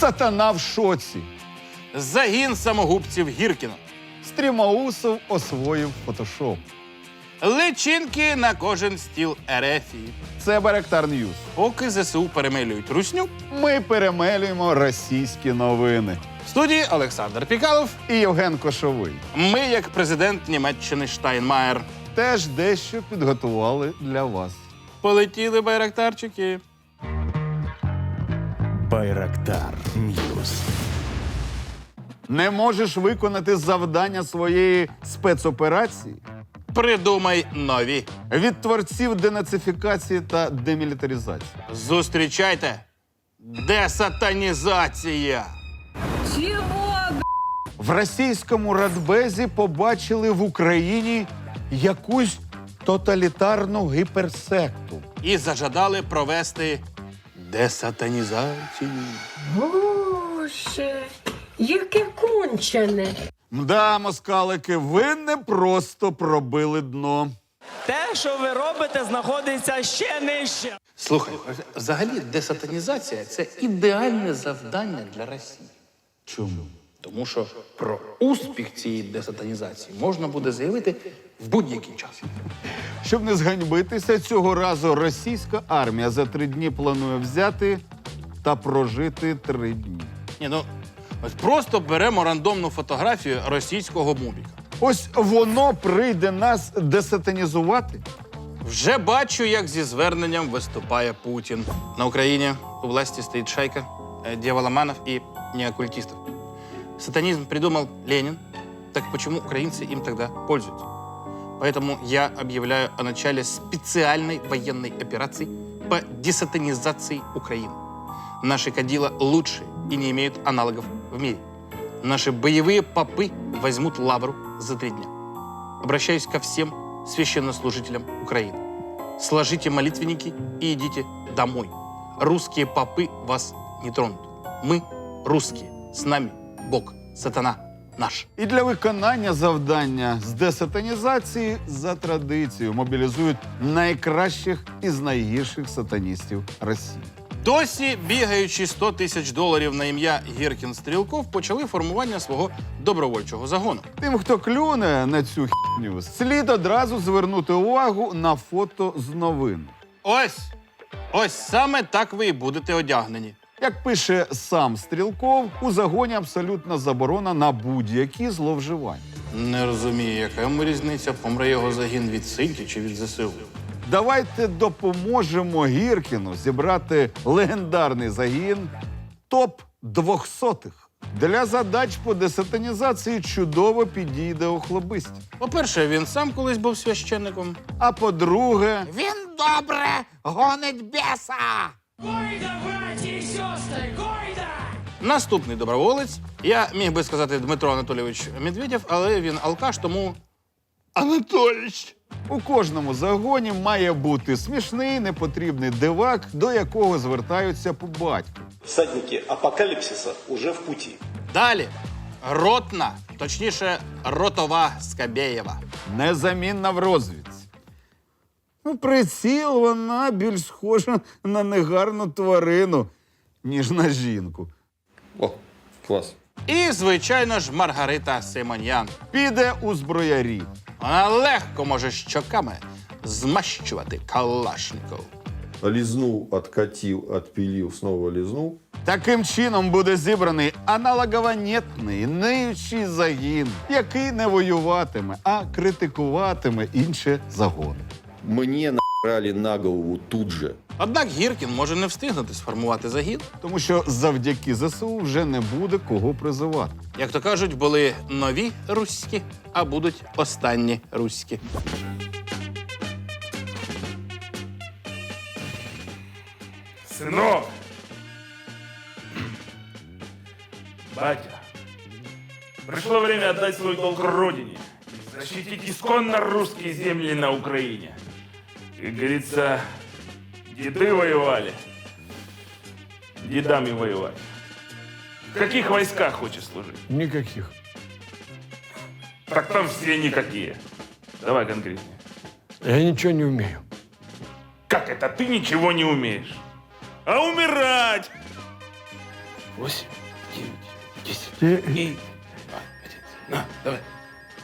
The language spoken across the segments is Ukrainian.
Сатана в шоці. Загін самогубців Гіркіна. Стрімаусов освоїв фотошоп. Личинки на кожен стіл Ерефії. Це Беректар Ньюс. Поки ЗСУ перемилюють русню. Ми перемелюємо російські новини. В студії Олександр Пікалов. І Євген Кошовий Ми, як президент Німеччини Штайнмаєр. теж дещо підготували для вас. Полетіли байрактарчики. Байрактар Ньюс. Не можеш виконати завдання своєї спецоперації Придумай нові. від творців денацифікації та демілітаризації. Зустрічайте. Десатанізація. Чего, В російському радбезі побачили в Україні якусь тоталітарну гіперсекту. І зажадали провести десатанізацію. Боже, яке кончене. Мда, москалики, ви не просто пробили дно. Те, що ви робите, знаходиться ще нижче. Слухай, взагалі десатанізація це ідеальне завдання для Росії. Чому? Тому що про успіх цієї десатанізації можна буде заявити в будь-який час. Щоб не зганьбитися, цього разу російська армія за три дні планує взяти та прожити три дні. Ні, ну ось просто беремо рандомну фотографію російського мубіка. Ось воно прийде нас десатанізувати. Вже бачу, як зі зверненням виступає Путін. На Україні у власти стоит шайка э, дьяволоманов и неоккультистов. Сатанизм придумал Ленин. Так почему украинцы им тогда пользуются? Поэтому я объявляю о начале специальной военной операции по десатанизации Украины. Наши кадила лучшие и не имеют аналогов в мире. Наши боевые попы возьмут лавру за три дня. Обращаюсь ко всем священнослужителям Украины. Сложите молитвенники и идите домой. Русские попы вас не тронут. Мы русские. С нами Бог, сатана наш. І для виконання завдання з десатанізації за традицією мобілізують найкращих із найгірших сатаністів Росії. Досі, бігаючи 100 тисяч доларів на ім'я Гіркін Стрілков, почали формування свого добровольчого загону. Тим, хто клюне на цю хіню, слід одразу звернути увагу на фото з новин. Ось, ось саме так ви і будете одягнені. Як пише сам Стрілков, у загоні абсолютна заборона на будь-які зловживання. Не розумію, яка йому різниця, помре його загін від синьки чи від ЗСУ. Давайте допоможемо Гіркіну зібрати легендарний загін топ 200 Для задач по десатанізації чудово підійде охлобисть. По-перше, він сам колись був священником. А по-друге, Він добре гонить біса. Наступний доброволець. Я міг би сказати Дмитро Анатолійович Медведєв, але він алкаш, тому Анатолійович. у кожному загоні має бути смішний, непотрібний дивак, до якого звертаються по батьку. Всадники апокалипсиса уже в пути. Далі ротна, точніше, ротова Скабєєва. Незамінна в розвідці. Ну, приціл вона більш схожа на негарну тварину, ніж на жінку. О, клас. І, звичайно ж, Маргарита Симоньян. Піде у зброярі. Вона легко може щоками змащувати Калашников. Лизнул, откатил, отпилил, снова лизнул. Таким чином буде зібраний аналогованітний, ниючий загін, який не воюватиме, а критикуватиме інші загони. Мне набрали на голову тут же. Однак Гіркін може не встигнути сформувати загін. Тому що завдяки ЗСУ вже не буде кого призивати. Як то кажуть, були нові руські, а будуть останні руські. Сынок! Батя, пришло время отдать свой долг родине и защитить исконно русские земли на Украине. Как говорится, деды воевали, дедами воевать. В каких войсках хочешь служить? Ніяких. Так там все никакие. Давай конкретнее. Я ничего не умею. Как это ты ничего не умеешь? А умирать! восемь, девять, десять. И- И... два, один. На, давай.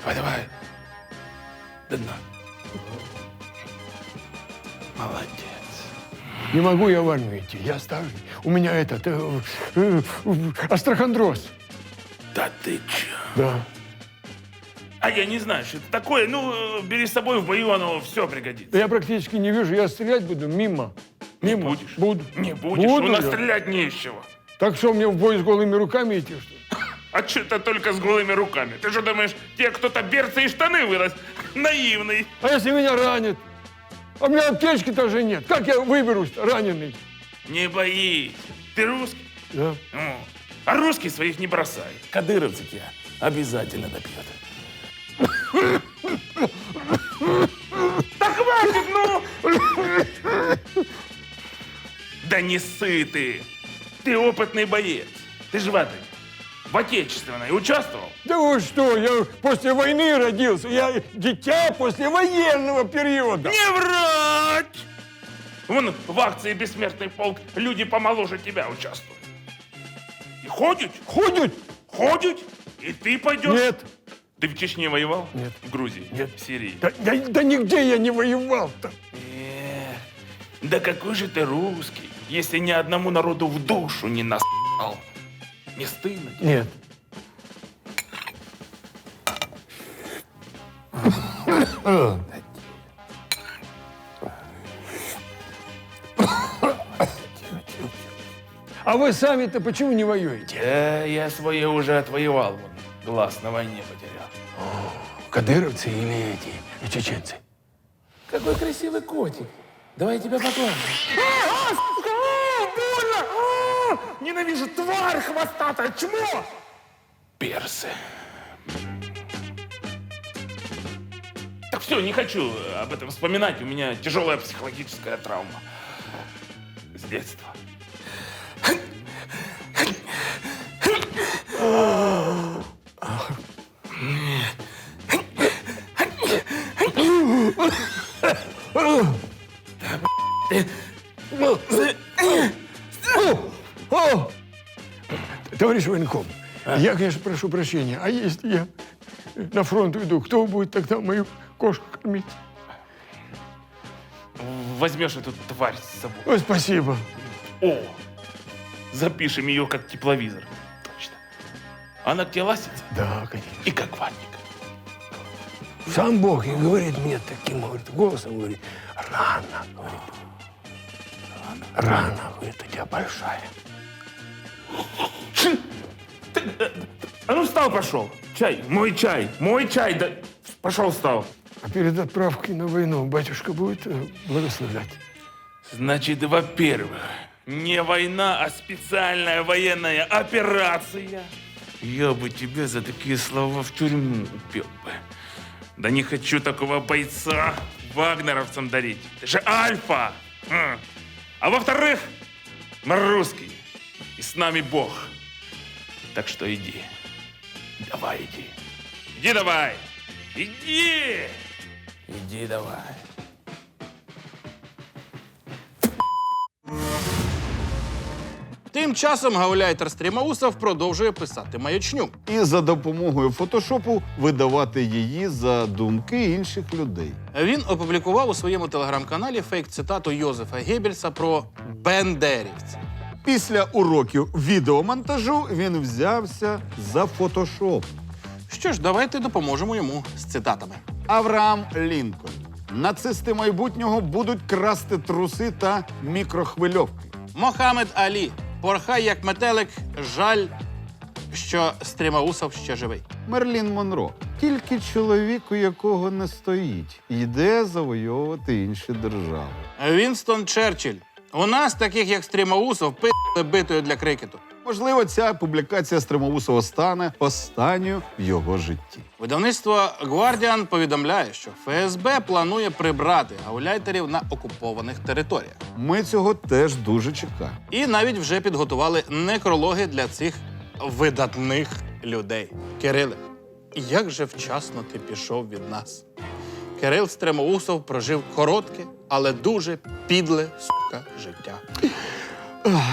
Давай, давай. До дна. Молодец. Не могу я в армию идти, я старый. У меня этот, э, э, э, астрохондроз. Да ты чё? Да. А я не знаю, что это такое. Ну, э, бери с собой в бою, оно все пригодится. Да я практически не вижу, я стрелять буду мимо. Не Мимо. будешь? Буду. Не будешь, Буду у нас я. стрелять не из чего. Так что, мне в бой с голыми руками идти, что ли? А что это только с голыми руками? Ты что думаешь, тебе кто-то берцы и штаны вырос? Наивный. А если меня ранит? А у меня аптечки тоже нет. Как я выберусь раненый? Не боись. Ты русский? Да. Ну, а русский своих не бросает. Кадыровцы тебя обязательно добьет. Да хватит, ну! Да не ссы ты! Ты опытный боец. Ты же в отечественной участвовал? Да вы что, я после войны родился. Я дитя после военного периода. Не врать! Вон в акции «Бессмертный полк» люди помоложе тебя участвуют. И ходят, Ходят? ходят, и ты пойдешь. Нет. Ты в Чечне воевал? Нет. В Грузии? Нет. В Сирии? Да, да, да нигде я не воевал-то. Да какой же ты русский, если ни одному народу в душу не насал. Не стыдно? тебе? Нет. А вы сами-то почему не воюете? Да, я свое уже отвоевал. Вон, глаз на войне потерял. Кадыровцы или эти и чеченцы? Какой красивый котик. Давай я тебя поглажу. Ненавижу тварь хвостатая, чмо! Персы. Так все, не хочу об этом вспоминать. У меня тяжелая психологическая травма. С детства. О! Товарищ военком, я, конечно, прошу прощения, а если я на фронт уйду, кто будет тогда мою кошку кормить? Возьмешь эту тварь с собой. Ой, спасибо. О! Запишем ее как тепловизор. Точно. Она к тебе ластится Да, конечно. и как ватник. Сам Бог и говорит мне таким, говорит, голосом, говорит, рано, говорит, рано, говорит, у тебя большая. А ну встал, пошел. Чай, мой чай, мой чай. Да... Пошел, встал. А перед отправкой на войну батюшка будет э, благословлять. Значит, во-первых, не война, а специальная военная операция. Я бы тебя за такие слова в тюрьму упел бы. Да не хочу такого бойца вагнеровцам дарить. Ты же альфа. А во-вторых, мы русские. И с нами Бог. Так что иди. Давай иди. Иди давай. Иди. Иди давай. Тим часом гауляйтер Стрімаусов продовжує писати маячню. І за допомогою фотошопу видавати її за думки інших людей. Він опублікував у своєму телеграм-каналі фейк-цитату Йозефа Геббельса про бендерівців. Після уроків відеомонтажу він взявся за фотошоп. Що ж, давайте допоможемо йому з цитатами. Авраам Лінкольн. Нацисти майбутнього будуть красти труси та мікрохвильовки. Мохамед Алі. Порхай як метелик. Жаль, що Стрімаусов ще живий. Мерлін Монро. Тільки чоловік, у якого не стоїть, йде завойовувати інші держави. Вінстон Черчилль. У нас таких, як Стрімаусов, пи***ли битою для крикету. Можливо, ця публікація Стримоусова стане останньою в його житті. Видавництво Guardian повідомляє, що ФСБ планує прибрати гауляйтерів на окупованих територіях. Ми цього теж дуже чекаємо. І навіть вже підготували некрологи для цих видатних людей. Кириле, як же вчасно ти пішов від нас? Кирил Стремоусов прожив коротке, але дуже підле сука життя.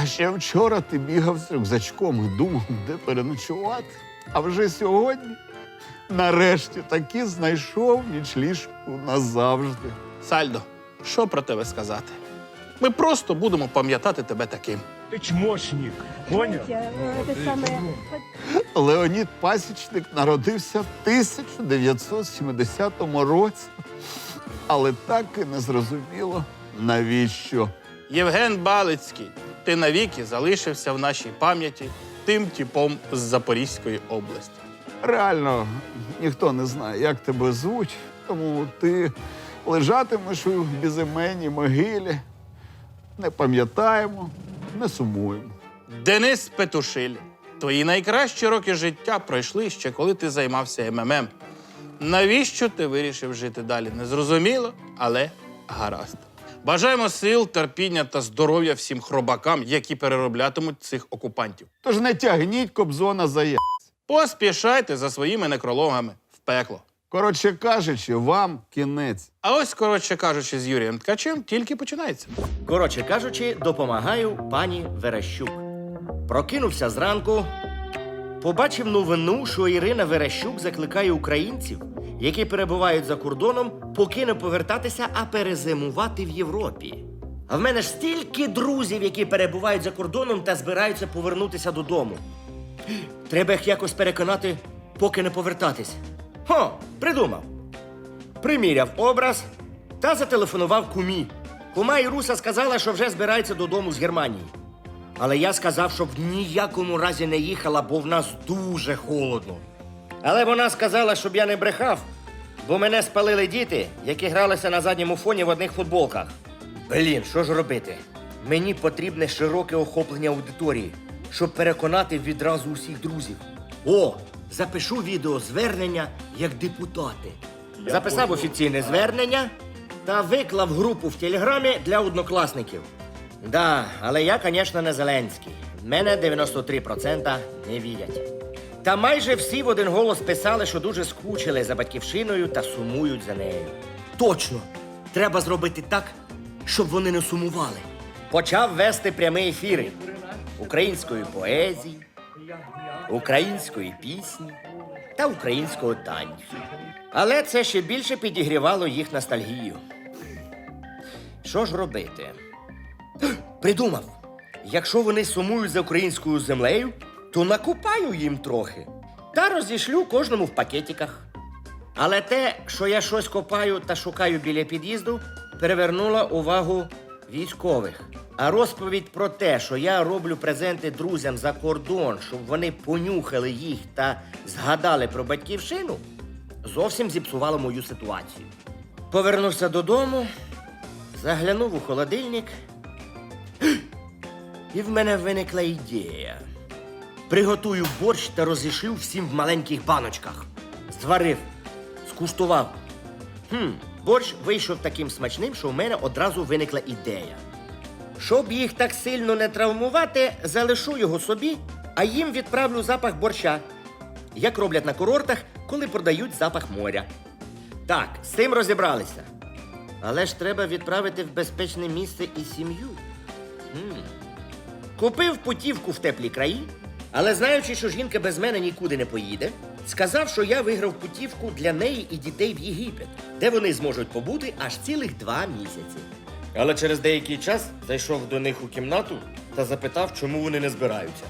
А ще вчора ти бігав з рюкзачком і думав, де переночувати. А вже сьогодні, нарешті, таки знайшов нічліжку назавжди. Сальдо, що про тебе сказати? Ми просто будемо пам'ятати тебе таким. Ти чмошник, поняв? Леонід Пасічник народився в 1970 році, але так і не зрозуміло, навіщо. Євген Балицький, ти навіки залишився в нашій пам'яті тим типом з Запорізької області. Реально, ніхто не знає, як тебе звуть, тому ти лежатимеш у безіменній могилі. Не пам'ятаємо, не сумуємо. Денис Петушиль, твої найкращі роки життя пройшли ще коли ти займався МММ. Навіщо ти вирішив жити далі? Незрозуміло, але гаразд. Бажаємо сил, терпіння та здоров'я всім хробакам, які перероблятимуть цих окупантів. Тож не тягніть кобзона за я. Поспішайте за своїми некрологами в пекло. Коротше кажучи, вам кінець. А ось, коротше кажучи, з Юрієм Ткачем тільки починається. Коротше кажучи, допомагаю пані Верещук. Прокинувся зранку, побачив новину, що Ірина Верещук закликає українців, які перебувають за кордоном, поки не повертатися, а перезимувати в Європі. А в мене ж стільки друзів, які перебувають за кордоном та збираються повернутися додому. Треба їх якось переконати, поки не повертатись. Хо, придумав. Приміряв образ та зателефонував кумі. Кума Іруса сказала, що вже збирається додому з Германії. Але я сказав, щоб в ніякому разі не їхала, бо в нас дуже холодно. Але вона сказала, щоб я не брехав, бо мене спалили діти, які гралися на задньому фоні в одних футболках. Блін, що ж робити? Мені потрібне широке охоплення аудиторії, щоб переконати відразу усіх друзів. О, запишу відео звернення як депутати. Записав офіційне звернення та виклав групу в телеграмі для однокласників. Да, але я, звісно, не Зеленський. Мене 93% не вірять. Та майже всі в один голос писали, що дуже скучили за батьківщиною та сумують за нею. Точно! Треба зробити так, щоб вони не сумували. Почав вести прямі ефіри української поезії, української пісні та українського танцю. Але це ще більше підігрівало їх ностальгію. Що ж робити? Придумав. Якщо вони сумують за українською землею, то накупаю їм трохи та розішлю кожному в пакетиках. Але те, що я щось копаю та шукаю біля під'їзду, перевернуло увагу військових. А розповідь про те, що я роблю презенти друзям за кордон, щоб вони понюхали їх та згадали про батьківщину, зовсім зіпсувало мою ситуацію. Повернувся додому, заглянув у холодильник, і в мене виникла ідея. Приготую борщ та розішлю всім в маленьких баночках. Зварив, скуштував. Хм, борщ вийшов таким смачним, що в мене одразу виникла ідея. Щоб їх так сильно не травмувати, залишу його собі, а їм відправлю запах борща, як роблять на курортах, коли продають запах моря. Так, з цим розібралися. Але ж треба відправити в безпечне місце і сім'ю. Хм. Купив путівку в теплі краї, але знаючи, що жінка без мене нікуди не поїде, сказав, що я виграв путівку для неї і дітей в Єгипет, де вони зможуть побути аж цілих два місяці. Але через деякий час зайшов до них у кімнату та запитав, чому вони не збираються.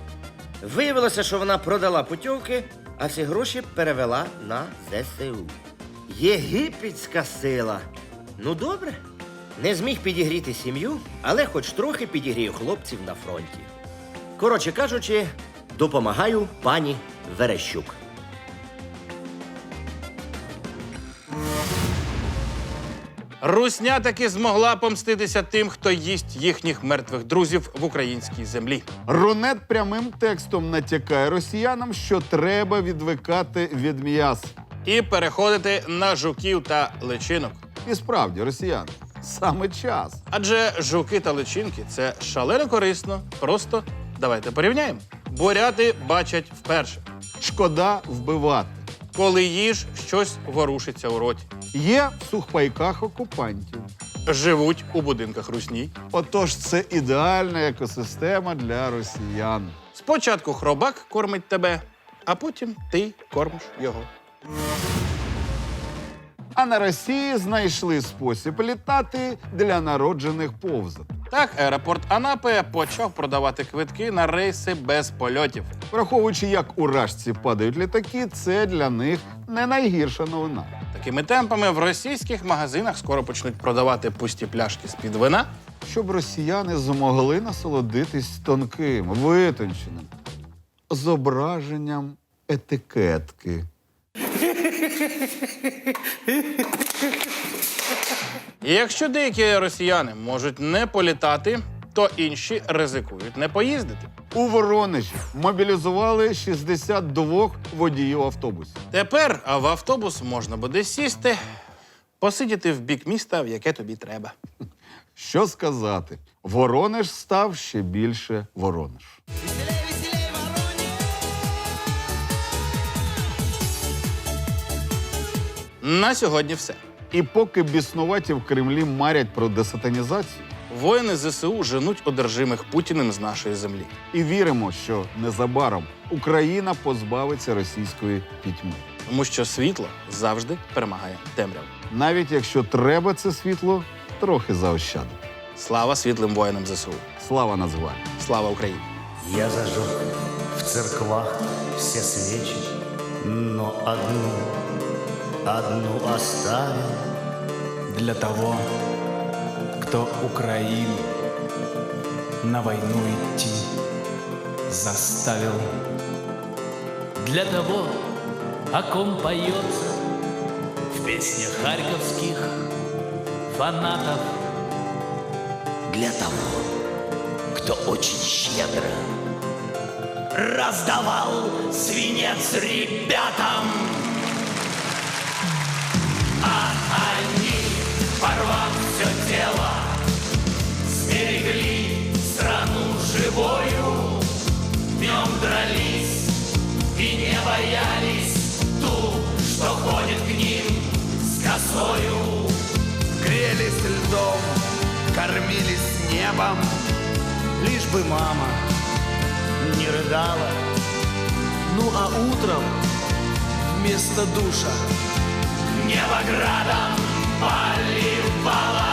Виявилося, що вона продала путівки, а всі гроші перевела на ЗСУ. Єгипетська сила. Ну добре. Не зміг підігріти сім'ю, але хоч трохи підігрію хлопців на фронті. Коротше кажучи, допомагаю пані Верещук. Русня таки змогла помститися тим, хто їсть їхніх мертвих друзів в українській землі. Рунет прямим текстом натякає росіянам, що треба відвикати від м'яса. І переходити на жуків та личинок. І справді, росіяни, саме час. Адже жуки та личинки це шалено корисно. Просто давайте порівняємо. Буряти бачать вперше, Шкода вбивати. коли їж щось ворушиться у роті. Є в сухпайках окупантів. живуть у будинках русні. Отож, це ідеальна екосистема для росіян. Спочатку хробак кормить тебе, а потім ти кормиш його. А на Росії знайшли спосіб літати для народжених повзат. Так, аеропорт Анапи почав продавати квитки на рейси без польотів. Враховуючи, як у рашці падають літаки, це для них не найгірша новина. Такими темпами в російських магазинах скоро почнуть продавати пусті пляшки з-під вина. Щоб росіяни змогли насолодитись тонким, витонченим зображенням етикетки. І якщо деякі росіяни можуть не політати, то інші ризикують не поїздити. У Воронежі мобілізували 62 водіїв автобусів. Тепер в автобус можна буде сісти, посидіти в бік міста, в яке тобі треба. Що сказати? Воронеж став ще більше Воронеж. На сьогодні все. І поки біснуваті в Кремлі марять про десатанізацію, Воїни ЗСУ женуть одержимих Путіним з нашої землі. і віримо, що незабаром Україна позбавиться російської пітьми. Тому що світло завжди перемагає темряву. Навіть якщо треба це світло трохи заощадити. Слава світлим воїнам ЗСУ! Слава Нацгвардії! Слава Україні! Я зажег в церквах все свечи, но одну, одну оставил. для того, кто Украину на войну идти заставил. Для того, о ком поется в песнях харьковских фанатов. Для того, кто очень щедро раздавал свинец ребятам. Порвав все тело, сберегли страну живою. Днем дрались и не боялись ту, что ходит к ним с косою. Грелись льдом, кормились небом, лишь бы мама не рыдала. Ну а утром вместо душа Небо градом поливало